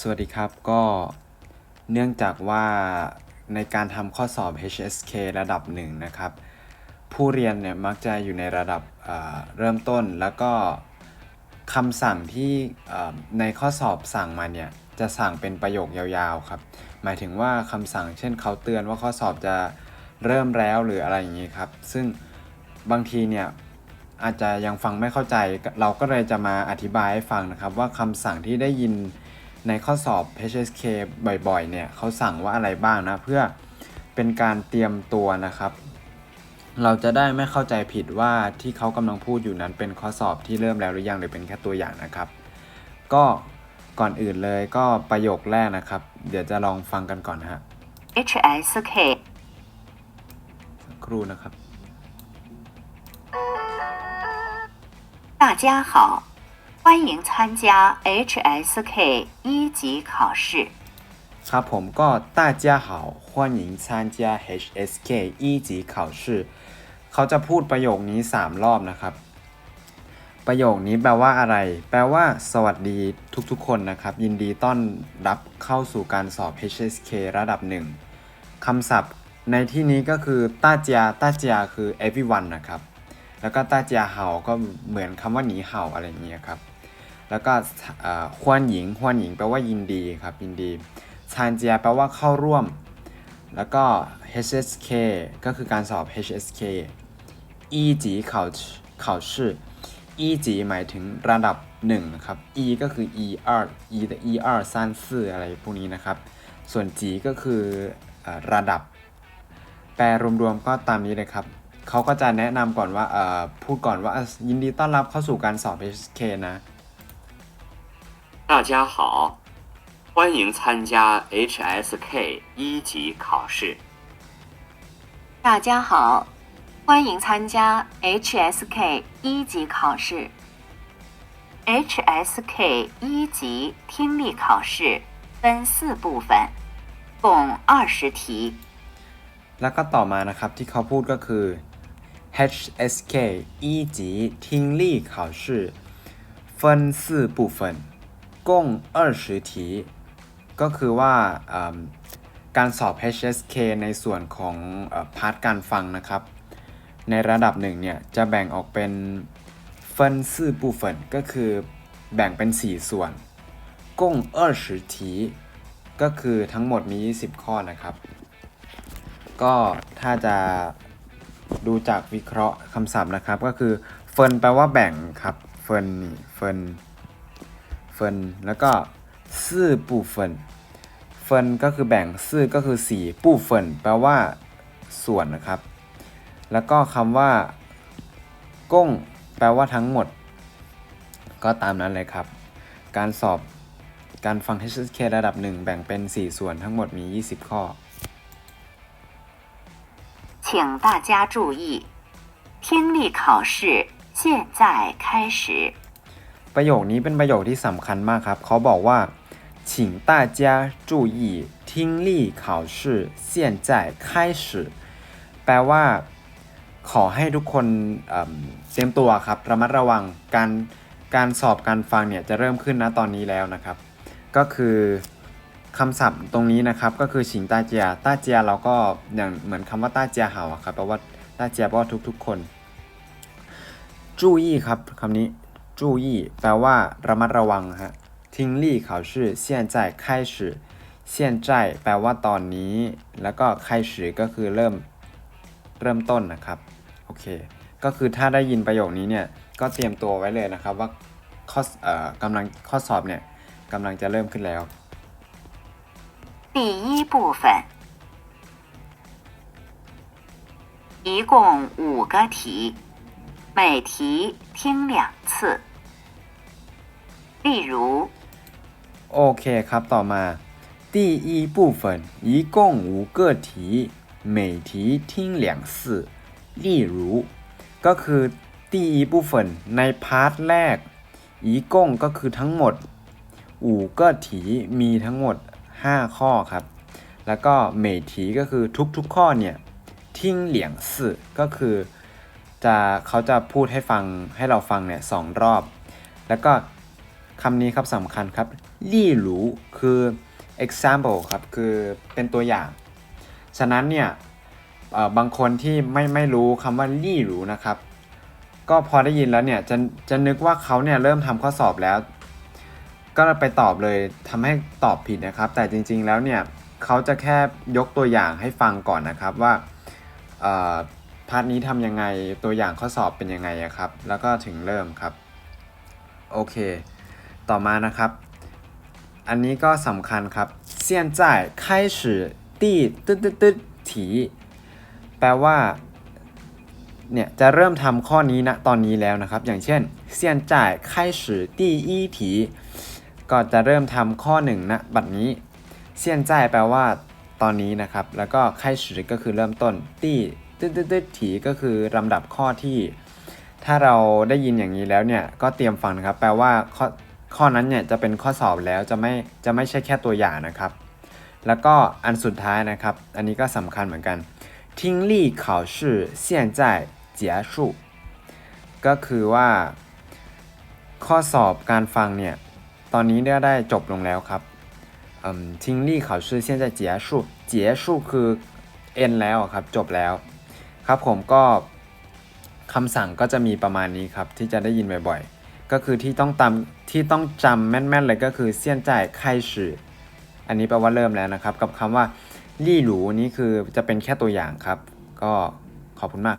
สวัสดีครับก็เนื่องจากว่าในการทำข้อสอบ HSK ระดับหนึ่งนะครับ ผู้เรียนเนี่ยมักจะอยู่ในระดับเเริ่มต้นแล้วก็คำสั่งที่ในข้อสอบสั่งมาเนี่ยจะสั่งเป็นประโยคยาวๆครับ หมายถึงว่าคำสั่งเช่นเขาเตือนว่าข้อสอบจะเริ่มแล้วหรืออะไรอย่างนี้ครับ ซึ่งบางทีเนี่ยอาจจะยังฟังไม่เข้าใจ เราก็เลยจะมาอธิบายให้ฟังนะครับ ว่าคำสั่งที่ได้ยิน ในข้อสอบ HSK บ่อยๆ เนี่ยเขาสั่งว่าอะไรบ้างนะ เพื่อเป็นการเตรียมตัวนะครับ เราจะได้ไม่เข้าใจผิดว่าที่เขากำลังพูดอยู่นั้นเป็นข้อสอบที่เริ่มแล้วหรือยังหรือเป็นแค่ตัวอย่างนะครับ ก็ก่อนอื่นเลยก็ประโยคแรกนะครับ เดี๋ยวจะลองฟังกันก่อนนะฮะ HSK สักครู่นะครับ 大家好， 欢迎参加 HSK 一级考试。 ครับผมก็大家好欢迎参加 HSK 一级考试เขาจะพูดประโยคนี้ 3 รอบนะครับ ประโยคนี้แปลว่าอะไร แปลว่า สวัสดีทุกๆ คนนะครับ ยินดีต้อนรับเข้าสู่การสอบ HSK ระดับหนึ่งคำศัพท์ในที่นี้ก็คือต้าเจียต้าเจียคือ everyone นะครับ แล้วก็ต้าเจียเห่าก็เหมือนคำว่าหนีเห่าอะไรอย่างเงี้ยครับ แล้วก็ควนหญิงควนหญิงแปลว่ายินดีครับยินดีชานเจียแปลว่าเข้าร่วม แล้วก็ HSK ก็คือการสอบ HSK อีจีเข่าเข่าชื่ออีจีหมายถึงระดับ1นะครับ E ก็คือ E 2 E แต่ E 2สั้นซื่ออะไรพวกนี้นะครับ ส่วนจีก็คือระดับ แปลรวมๆก็ตามนี้เลยครับเขาก็จะแนะนำก่อนว่าพูดก่อนว่ายินดีต้อนรับเข้าสู่การสอบ HSK นะ 大家好，欢迎参加 HSK 一级考试。大家好，欢迎参加 HSK 一级考试。HSK 一级听力考试分四部分，共二十题。 แล้วก็ต่อมานะครับที่เขาพูดก็คือ HSK 一级听力考试分四部分 ก้งเออชือทีก็คือว่าการสอบ HSK ในส่วนของพาร์ทการฟังนะครับ ในระดับหนึ่งเนี่ย จะแบ่งออกเป็นเฟินซื่อปูเฟินก็คือแบ่งเป็น 4 ส่วนกงเออชือทีก็คือทั้งหมดมี 20 ข้อนะครับ ก็ถ้าจะดูจากวิเคราะห์คำศัพท์นะครับ ก็คือเฟินแปลว่าแบ่งครับเฟินเฟินน เฟินแล้วก็ซื่อปูเฟินเฟินก็คือแบ่งซื่อก็คือสีปูเฟินแปลว่าส่วนนะครับ แล้วก็คำว่าก้งแปลว่าทั้งหมด ก็ตามนั้นเลยครับ การสอบการฟัง HSK ระดับหนึ่งแบ่งเป็น 4 ส่วนทั้งหมดมี 20 ข้อ 请大家注意，听力考试现在开始。 ประโยคนี้เป็นประโยคที่สำคัญมากครับ เขาบอกว่า请大家注意听力考试现在开始แปลว่า ขอให้ทุกคนเอิ่มเตรียมตัวครับ ระมัดระวังการการสอบการฟังเนี่ยจะเริ่มขึ้นนะตอนนี้แล้วนะครับ ก็คือคำศัพท์ตรงนี้นะครับ ก็คือฉิงต้าเจียต้าเจียเราก็อย่างเหมือนคำว่าต้าเจียเห่าอะครับแปลว่าต้าเจียแปลว่าทุกๆคน จูอี้ครับคำนี้ จูอี้แปลว่าระมัดระวังฮะทิ้งลี่考试现在开始现在แปลว่าตอนนี้ แล้วก็开始ก็คือเริ่มเริ่มต้นนะครับโอเค ก็คือถ้าได้ยินประโยคนี้เนี่ยก็เตรียมตัวไว้เลยนะครับ ว่าข้อเอ่อกำลังข้อสอบเนี่ยกำลังจะเริ่มขึ้นแล้ว 第一部分，一共五个题， 每题听两次。例如， โอเคครับต่อมา第一部分一共五个题每题听两次例如ก็คือ第一部分ในพาร์ทแรกอีกงก็คือทั้งหมดอูก็ถีมีทั้งหมด 5 ข้อครับ แล้วก็เมถีก็คือทุกๆข้อเนี่ยทิ้งเหลียงสื่อก็คือ จะเขาจะพูดให้ฟังให้เราฟังเนี่ยสองรอบ แล้วก็คำนี้ครับสำคัญครับลี่หรูคือ example ครับคือเป็นตัวอย่าง ฉะนั้นเนี่ยเอ่อบางคนที่ไม่ไม่รู้คำว่าลี่หรูนะครับ ก็พอได้ยินแล้วเนี่ยจะจะนึกว่าเขาเนี่ยเริ่มทำข้อสอบแล้ว ก็ไปตอบเลยทำให้ตอบผิดนะครับ แต่จริง ๆแล้วเนี่ยเขาจะแค่ยกตัวอย่างให้ฟังก่อนนะครับว่าเอ่อ พาร์ทนี้ทำยังไงตัวอย่างข้อสอบเป็นยังไงครับ แล้วก็ถึงเริ่มครับ โอเค ต่อมานะครับ อันนี้ก็สำคัญครับเซียนจ่ายไข้สือตี้ตึ๊ดตึ๊ดตึ๊ดถีแปลว่าเนี่ยจะเริ่มทำข้อนี้นะตอนนี้แล้วนะครับ อย่างเช่นเซียนจ่ายไข้สือตี้อี้ถีก็จะเริ่มทำข้อหนึ่งนะบัดนี้เซียนจ่ายแปลว่าตอนนี้นะครับ แล้วก็ไข้สือก็คือเริ่มต้นตี้ ตึ๊ดๆถีก็คือลำดับข้อที่ ถ้าเราได้ยินอย่างนี้แล้วเนี่ยก็เตรียมฟังนะครับ แปลว่าข้อข้อนั้นเนี่ยจะเป็นข้อสอบแล้วจะไม่จะไม่ใช่แค่ตัวอย่างนะครับ แล้วก็อันสุดท้ายนะครับ อันนี้ก็สำคัญเหมือนกันทิ้งลี่ขาชื่อเสี่ยนจ่ายจียชูก็คือว่า ข้อสอบการฟังเนี่ยตอนนี้ได้จบลงแล้วครับอืมทิ้งลี่ข่าชื่อเสี่ยนจ่ายจียชูเจียชูคือเอ็นแล้วครับจบแล้ว ครับผมก็คำสั่งก็จะมีประมาณนี้ครับ ที่จะได้ยินบ่อยๆ ก็คือที่ต้องตามที่ต้องจำแม่นๆเลยก็คือเซียนจ่ายไข่ฉืออันนี้แปลว่าเริ่มแล้วนะครับ กับคำว่าลี่หรูนี่คือจะเป็นแค่ตัวอย่างครับ ก็ขอบคุณมาก